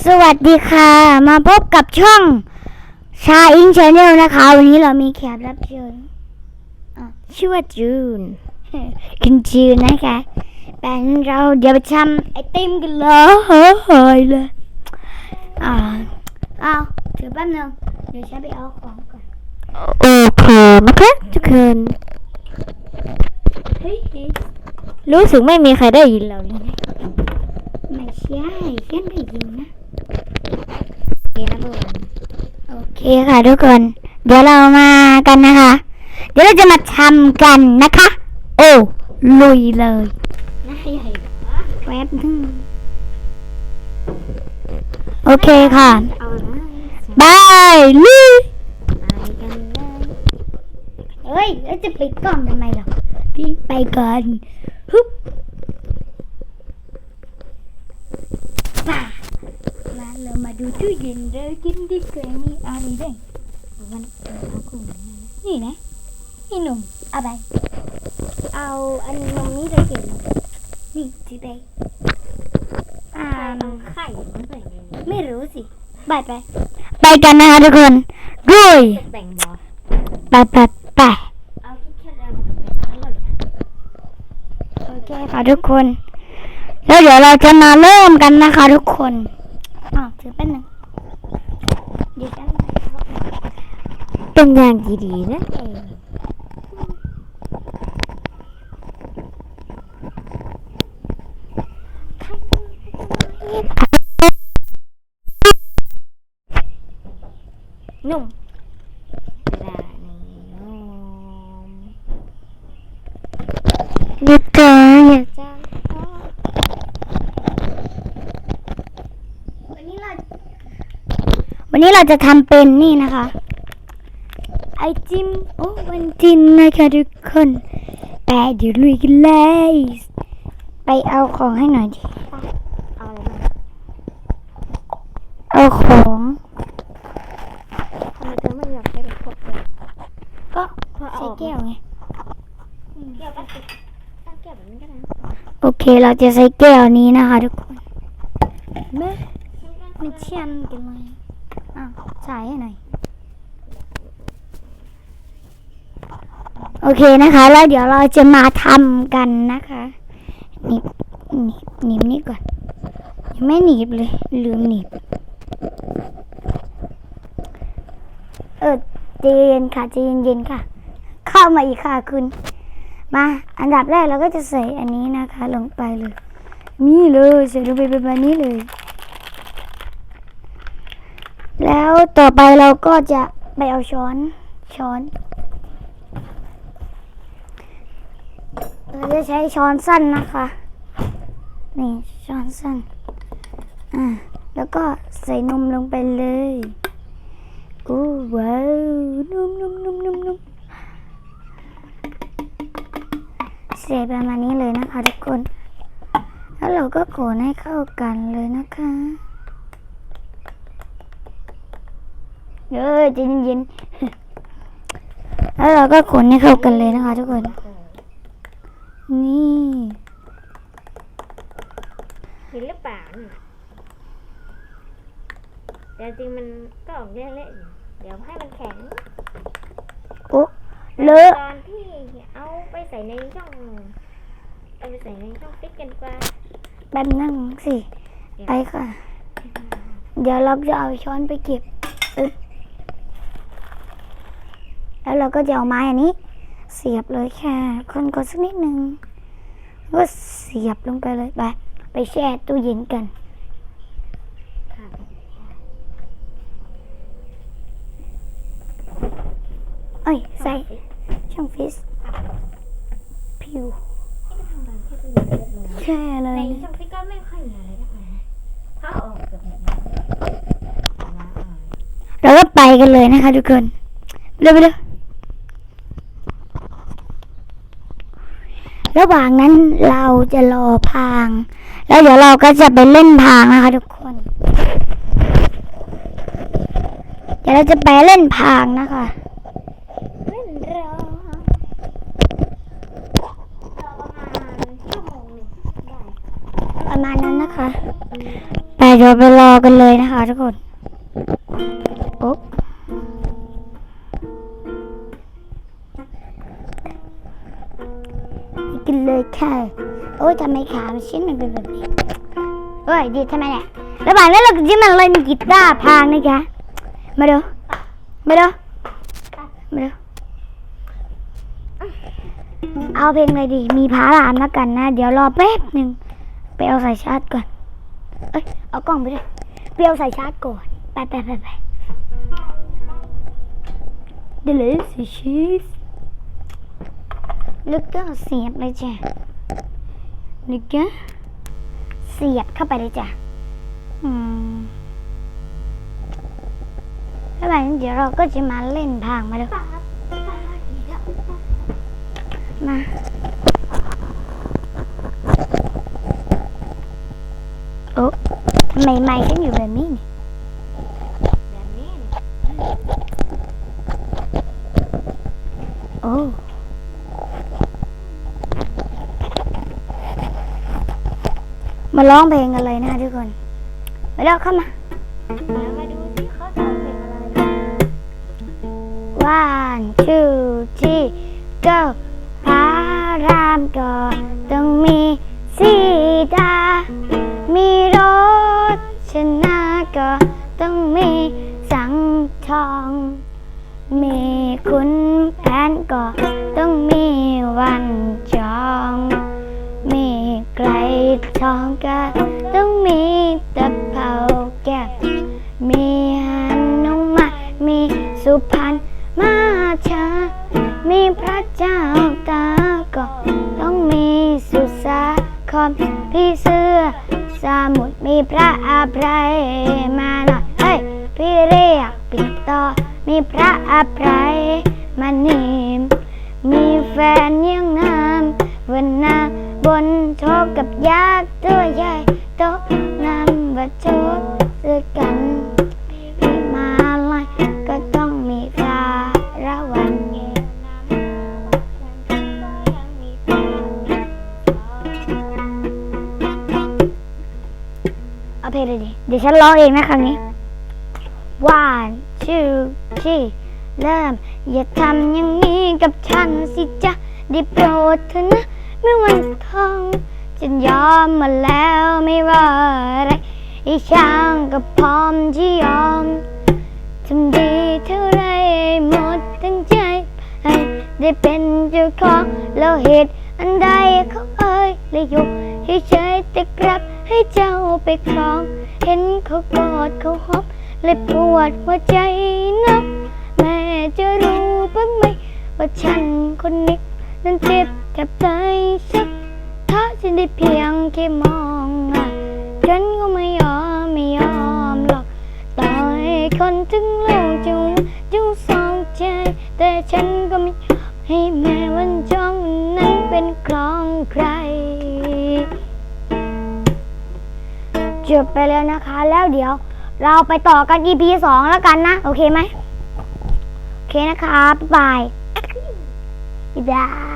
สวัสดีค่ะ มาพบกับช่องชาอิงชาแนลนะคะ วันนี้เรามีแขกรับเชิญอะชื่อว่าจูนคุณจูนนะคะเป็นเราเดี๋ยวไปทำไอติมกันเลยเลยอ่าเอาถือแป๊บนึงเดี๋ยวฉันไปเอาของก่อนโอเคนะคะทุกคนเฮ้ยเฮ้ยรู้สึกไม่มีใครได้ยินเราเลยนะ ไม่ใช่ฉันได้ยินนะ โอเคนะทุกคน โอ เคค่ะทุกคน เดี๋ยวเรามากันนะคะ เดี๋ยวเราจะมาทำกันนะคะ โอ้ ลุยเลยน่าใหญ่แป๊บนึงโอเคค่ะบายลุยไปกันเลยเฮ้ยแล้วจะปิดกล้องทำไมหรอพี่ไปก่อนฮึบป่ามา เรามาดูตู้เย็นเลยกินดีกว่านี่เอานี่ด้วยมันเอาคู่ไหนนะนี่นะนี่หนุ่มเอาไปเอาอันนมนี้เลยเก่งนี่ถือไปอ่าเอาไข่มันใส่ในนี้ไม่รู้สิไปไปไปกันนะคะทุกคนด้วยแบ่งบอไปไปไปเอาคิดแค่เดียวมันจะเป็นอร่อยนะโอเคค่ะทุกคน แล้วเดี๋ยวเราจะมาเริ่มกันนะคะทุกคน อ๋อถือเป็นหนึ่งเดี๋ยวฉัน เป็นอย่างดีๆนะเอง นุ่ม เวลานี้หยุดก่อนอย่าจ้า วันนี้เรา วั นี้เราจะทำเป็นนี่นะคะ ไอจิมโอ้วันจินนะคะทุกคนไปเดี๋ยวลุยกันเลยไปเอาของให้หน่อยดิเอาอะไรมาเอาของทำไมเธอไม่อยากใช้เป็นขวดเลยก็ใส่แก้วไงแก้วพลาสติกตั้งแก้วแบบนี้ก็ได้โอเคเราจะใส่แก้วนี้นะคะทุกคนเม่ไม่เชียนกันเลย อ้าวใส่ให้หน่อย โอเคนะคะ แล้วเดี๋ยวเราจะมาทำกันนะคะหนีบหนีบหนีบนี่ก่อน ยังไม่หนีบเลย ลืมหนีบ เออจเย็นค่ะใจเย็นๆค่ะ เข้ามาอีกค่ะคุณมาอันดับแรกเราก็จะใส่อันนี้นะคะ ลงไปเลย นี่เลยใส่ลงไปแบบนี้เลย แล้วต่อไปเราก็จะไปเอาช้อนช้อนเราจะใช้ช้อนสั้นนะคะนี่ช้อนสั้นอ่าแล้วก็ใส่นมลงไปเลยโอ้ว้าวนมนมนมนมนมใส่ประมาณนี้เลยนะคะทุกคน แล้วเราก็โขนให้เข้ากันเลยนะคะ เออใจเย็นๆแล้วเราก็โขนให้เข้ากันเลยนะคะ ทุกคน นี่เห็นหรือเปล่านี่แต่จริงมันก็ออกเละๆอยู่เดี๋ยวให้มันแข็งโอ้เลอะตอนที่เอาไปใส่ในช่องเอาไปใส่ในช่องฟิตกันดีกว่าแป๊บนั่งสิ ไปค่ะ เดี๋ยวเราจะเอาช้อนไปเก็บอึ๊บแล้ว เราก็จะเอาไม้อันนี้ เสียบเลยค่ะคนกดสักนิดนึงก็เสียบลงไปเลยไปไปแช่ตู้เย็นกันค่ะเอ้ยใส่ช่องฟิสผิวที่ไปทำงานที่ตู้เย็นเรียบร้อยแช่เลในยช่องฟิตก็ไม่ค่อยมีอะไรเท่าไหร่นะถ้าเอาออกแบบนี้เอามาเอามาเราก็ไปกันเลยนะคะทุกคนเร็วไปเร็ว ระหว่างนั้นเราจะรอพาง แล้วเดี๋ยวเราก็จะไปเล่นพางนะคะทุกคน เดี๋ยวเราจะไปเล่นพางนะคะเล่นรอรอประมาณชั่วโมงประมาณนั้นนะคะ ไปเดี๋ยวเราไปรอกันเลยนะคะทุกคนโอ๊ะ กินเลยค่ะโอ้ยทำไมขามันชิ้นมันเป็นแบบนี้โอ้ยดีทำไมเนี่ยระหว่างนั้นเราก็จะมาเล่นกีตาร์พางนะคะมาดูมาดูมาดูเอาเพลงอะไรดี มีพารามแล้วกันนะ เดี๋ยวรอแป๊บหนึ่งไปเอาสายชาร์จก่อน เอ้ย เอากล้องไปด้วยไปเอาสายชาร์จก่อน ไปไปไปไปเดี๋ยวเลยสิชีส แล้วก็เสียบเลยจ้ะแล้วก็เสียบเข้าไปเลยจ้ะอืมแล้วหลังจากนั้เดี๋ยวเราก็จะมาเล่นพางมาดูมาโอ้ทำไมไม้ฉันอยู่แบบนี้นี่แบบนี้โอ้ มาร้องเพลงกันเลยนะทุกคนไปแล้วเข้ามาวมาดูสิเขาจะเอาเพลงอะไร one two three go พารามก็ต้องมีสีดา มีรถชนะก็ต้องมีสังทอง มีคุณแผนก็ ทองก็ต้องมีตะเภาแก้วมีหันนงมา มีสุพรรณมาชา มีพระเจ้าตาก็ต้องมีสุสาครพี่เสื้อ สมุทรมีพระอาภัยมาหน่อยเฮ้ยพี่เรียกปิดต่อ มีพระอาภัยมานิมมีแฟนยังงามวันนาบน กับยักตัวใหญ่โตะนำบัดโชกเจอกันมีมาลายก็ต้องมีฟ้าระวันเอาเพลงเลยดิเดี๋ยวฉันร้องเองนะครั้งนี้ one two three เริ่ม อย่าทำอย่างนี้กับฉันสิจ๊ะได้โปรดเถอะนะไม่วันทอง ฉันยอมมาแล้วไม่ว่าอะไรอีช่างก็พร้อมที่ยอมทำดีเท่าไรหมดทั้งใจให้ได้เป็นเจ้าของแล้วเหตุอันใดเขาเอ่ยเลยยกให้เฉยแต่กลับให้เจ้าไปครอง เห็นเขากอดเขาหอบเลยปวดหัวใจนักแม่จะรู้บ้างไหมว่าฉันคนนี้นั้นเจ็บแทบตาย ถ้าฉันได้เพียงแค่มองอะฉันก็ไม่ยอมไม่ยอมหรอกต่อให้คนถึงโลกจุงจุงสองใจ แต่ฉันก็ไม่ให้แม่วันจ้องนั้นเป็นของใครจบไปแล้วนะคะ แล้วเดี๋ยว เราไปต่อกัน EP สองแล้วกันนะ โอเคไหม โอเคนะคะ บ๊ายบาย บ๊ายบาย